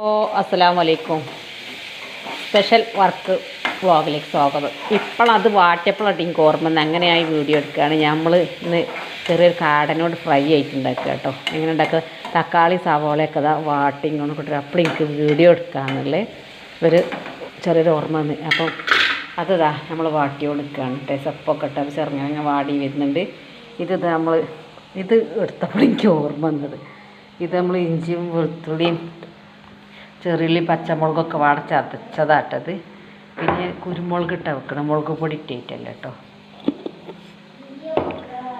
ഓ അസ്സലാമു വലൈക്കും special work വ്ലോഗിലേക്ക് സ്വാഗതം. ഇപ്പോഴത് വാട്ടിയപ്പോഴാണ് എനിക്ക് ഓർമ്മ അങ്ങനെയായി വീഡിയോ എടുക്കുകയാണ് നമ്മൾ ഇന്ന് ചെറിയൊരു കാടനോട് ഫ്രൈ ആയിട്ടുണ്ടാക്കുക കേട്ടോ. എങ്ങനെ ഉണ്ടാക്കുക? തക്കാളി സവോളയൊക്കെ ഇതാ വാട്ടി ഇങ്ങോട്ട് കിട്ടും അപ്പോൾ എനിക്ക് വീഡിയോ എടുക്കാമെന്നുള്ളത് ഒരു ചെറിയൊരു ഓർമ്മ വന്ന്. അപ്പം അതിതാ നമ്മൾ വാട്ടി നിൽക്കുകയാണ് കേട്ടോ. സപ്പൊക്കെ ഇട്ട് ചെറുങ്ങനെ വാടി വരുന്നുണ്ട്. ഇത് നമ്മൾ ഇത് എടുത്തപ്പോൾ എനിക്ക് ഓർമ്മ വന്നത്. ഇത് നമ്മൾ ഇഞ്ചിയും വെളുത്തുള്ളിയും ചെറിയുള്ളി പച്ചമുളകൊക്കെ വാടെ ചതച്ചതാട്ടത്. പിന്നെ കുരുമുളക് ഇട്ട വെക്കണം. മുളക് പൊടി ഇട്ടിട്ടല്ല കേട്ടോ.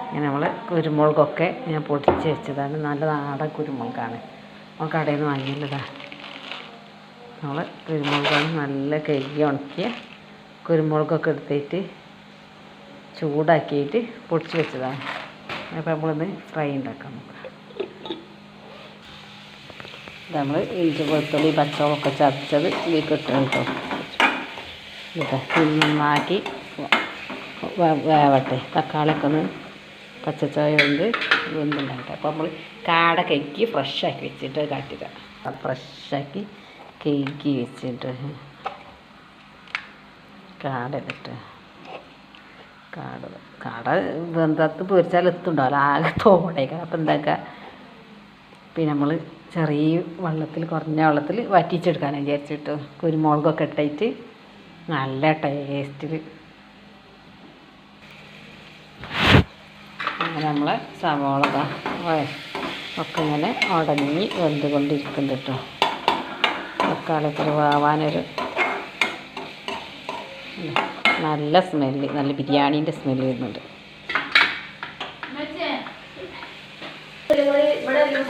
ഇങ്ങനെ നമ്മൾ കുരുമുളകൊക്കെ ഞാൻ പൊടിച്ച് വെച്ചതാണ്. നല്ല നാടൻ കുരുമുളകാണ്. നമ്മൾ കടയിൽ നിന്ന് വാങ്ങിയതാണ് നമ്മൾ കുരുമുളകാണ് നല്ല കഴുകി ഉണക്കിയ കുരുമുളകൊക്കെ എടുത്തിട്ട് ചൂടാക്കിയിട്ട് പൊടിച്ച് വെച്ചതാണ്. അപ്പോൾ നമ്മളിന്ന് ഫ്രൈ ഉണ്ടാക്കാം നമുക്ക്. നമ്മൾ ഇഞ്ചി വെളുത്തുള്ളി പച്ചമുളകൊക്കെ ചതച്ചത് ഇതിലേക്ക് ഇട്ട് കേട്ടോ ഇതാ നന്നാക്കി വേവട്ടെ. തക്കാളിയൊക്കെ ഒന്ന് പച്ചച്ചായ കൊണ്ട് വെന്തുണ്ടാകട്ടെ അപ്പോൾ നമ്മൾ കാട കഴുകി ഫ്രഷാക്കി വെച്ചിട്ട് കാട്ടുക ഫ്രഷ് ഫ്രഷാക്കി കഴുകി വെച്ചിട്ട് കാട ഇട്ടിട്ട് കാട കാട വെന്തത്ത് പൊരിച്ചാൽ എത്തുണ്ടാവില്ല. ആകെ തോടേക്കാം അപ്പം എന്താക്കുക പിന്നെ നമ്മൾ ചെറിയ വെള്ളത്തിൽ കുറഞ്ഞ വെള്ളത്തിൽ വറ്റിച്ചെടുക്കാൻ വിചാരിച്ചിട്ട്. കുരുമുളകൊക്കെ ഇട്ടിട്ട് നല്ല ടേസ്റ്റിൽ അങ്ങനെ നമ്മളെ സവോള ഒക്കെ ഇങ്ങനെ ഉടങ്ങി വെന്ത് കൊണ്ടിരിക്കുന്നുണ്ട് കേട്ടോ തക്കാളിത്തിൽ വാവാനൊരു നല്ല സ്മെല്ല് നല്ല ബിരിയാണീന്റെ സ്മെല്ല് വരുന്നുണ്ട്.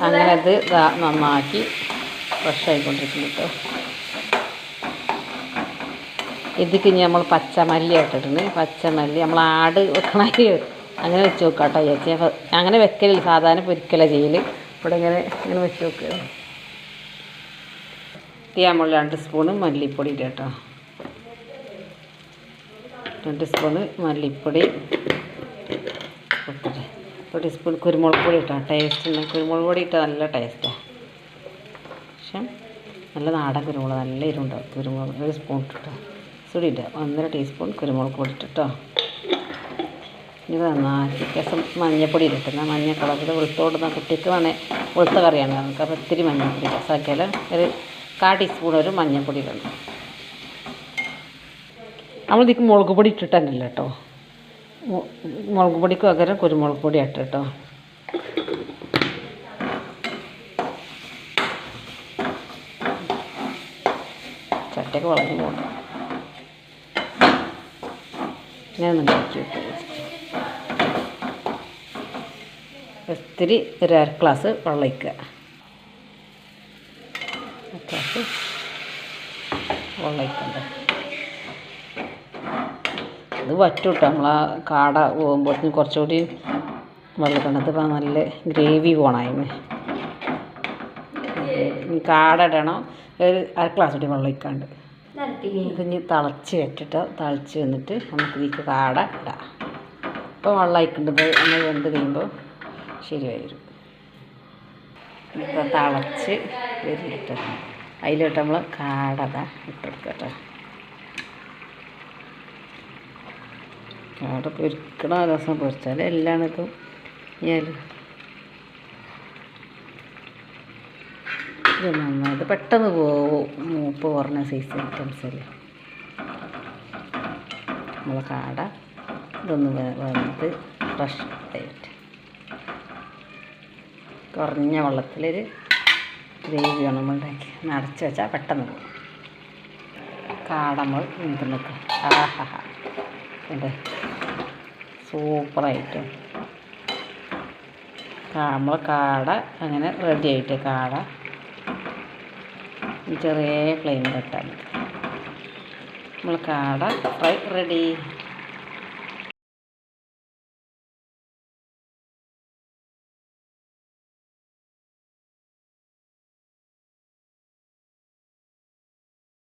അങ്ങനെ അത് നന്നാക്കി ഫ്രഷ് ആയിക്കൊണ്ടിരിക്കുന്നു കേട്ടോ ഇതിക്ക് ഇനി നമ്മൾ പച്ചമല്ലി ഇട്ടിട്ടുണ്ട് പച്ചമല്ലി നമ്മൾ ആട് വെക്കണമെങ്കിൽ അങ്ങനെ വെച്ച് നോക്കാം കേട്ടോ ചേച്ചി അങ്ങനെ വെക്കലില്ല. സാധാരണ പൊരിക്കല ചെയ്യൽ ഇവിടെ ഇങ്ങനെ ഇങ്ങനെ വെച്ച് നോക്കുക ഇത് നമ്മൾ രണ്ട് സ്പൂണ് മല്ലിപ്പൊടി ഇട്ട് കേട്ടോ രണ്ട് സ്പൂണ് മല്ലിപ്പൊടി. ഉപ്പിട്ട്. ഒരു ടീസ്പൂൺ കുരുമുളക് പൊടി ഇട്ടാൽ ടേസ്റ്റ് ഉണ്ട് കുരുമുളക് പൊടി ഇട്ടാൽ നല്ല ടേസ്റ്റാണ് പക്ഷെ നല്ല നാടൻ കുരുമുളക് നല്ല എരിവുണ്ടാവും കുരുമുളക് ഒരു സ്പൂൺ ഇട്ടിട്ടോ. സുടി ഇടുക ഒന്നര ടീസ്പൂൺ കുരുമുളക് പൊടി ഇട്ടിട്ടോ. ഇത് നന്നാക്കി രസം മഞ്ഞപ്പൊടി ഇട്ടിട്ട്. മഞ്ഞ കളറിൽ വെളുത്തോടുന്ന കുട്ടിക്ക് വേണേൽ വെളുത്ത കറിയാണ്. നമുക്ക് അപ്പോൾ ഇത്തിരി മഞ്ഞപ്പൊടി സകലം ഒരു കാ ടീസ്പൂൺ ഒരു മഞ്ഞപ്പൊടി ഇടണം. നമ്മൾ ഇതിക്ക് മുളക് പൊടി ഇട്ടിട്ടല്ല കേട്ടോ. മുളക് പൊടിക്ക് പകരം കുരുമുളക് പൊടി ഇട്ട് കേട്ടോ. ചട്ടയൊക്കെ വളഞ്ഞു പോകണം ഞാൻ ഒത്തിരി ഒരു അര ഗ്ലാസ് വെള്ളം ഒഴിക്കണ്ടേ. അത് വറ്റും കേട്ടോ നമ്മൾ ആ കാട പോകുമ്പോഴത്തേന് കുറച്ചുകൂടി വെള്ളത്തിനകത്ത് നല്ല ഗ്രേവി പോണായിരുന്നു കാട ഇടണം. ഒരു അര ഗ്ലാസ് കൂടി വെള്ളം ഒഴിക്കാണ്ട്. ഇതിഞ്ഞ് തിളച്ച് വെച്ചിട്ട് തിളച്ച് വന്നിട്ട് നമുക്ക് ഇതിക്ക് കാട ഇടാം. ഇപ്പോൾ വെള്ളം അയക്കേണ്ടത് നമ്മൾ വെന്ത് കഴിയുമ്പോൾ ശരിയായി വരും ഇപ്പം തിളച്ച് വരുന്നിട്ട് അതിലിട്ട് നമ്മൾ കാടത ഇതാ ഇട്ടെടുക്കുക കേട്ടോ അവിടെ പൊരിക്കണ രസം പൊരിച്ചാൽ എല്ലാം ഇതും നന്നായിട്ട് പെട്ടെന്ന് പോവും മൂപ്പ് കുറഞ്ഞ സൈസ് ഐറ്റംസ് അല്ലേ? നമ്മളെ കാട ഇതൊന്ന് വന്നിട്ട് ഫ്രഷ് ആയിട്ട്. കുറഞ്ഞ വെള്ളത്തിലൊരു ഗ്രേവി വേണം നമ്മൾ ഉണ്ടാക്കി അടച്ച് വെച്ചാൽ പെട്ടെന്ന് പോകും കാട നമ്മൾ വെന്ത് നിൽക്കുക ആഹാ ഉണ്ട് സൂപ്പറായിട്ട്. നമ്മൾ കാട അങ്ങനെ റെഡി ആയിട്ട് കാട ചെറിയ മതി. നമ്മൾ കാട ഫ്രൈ റെഡി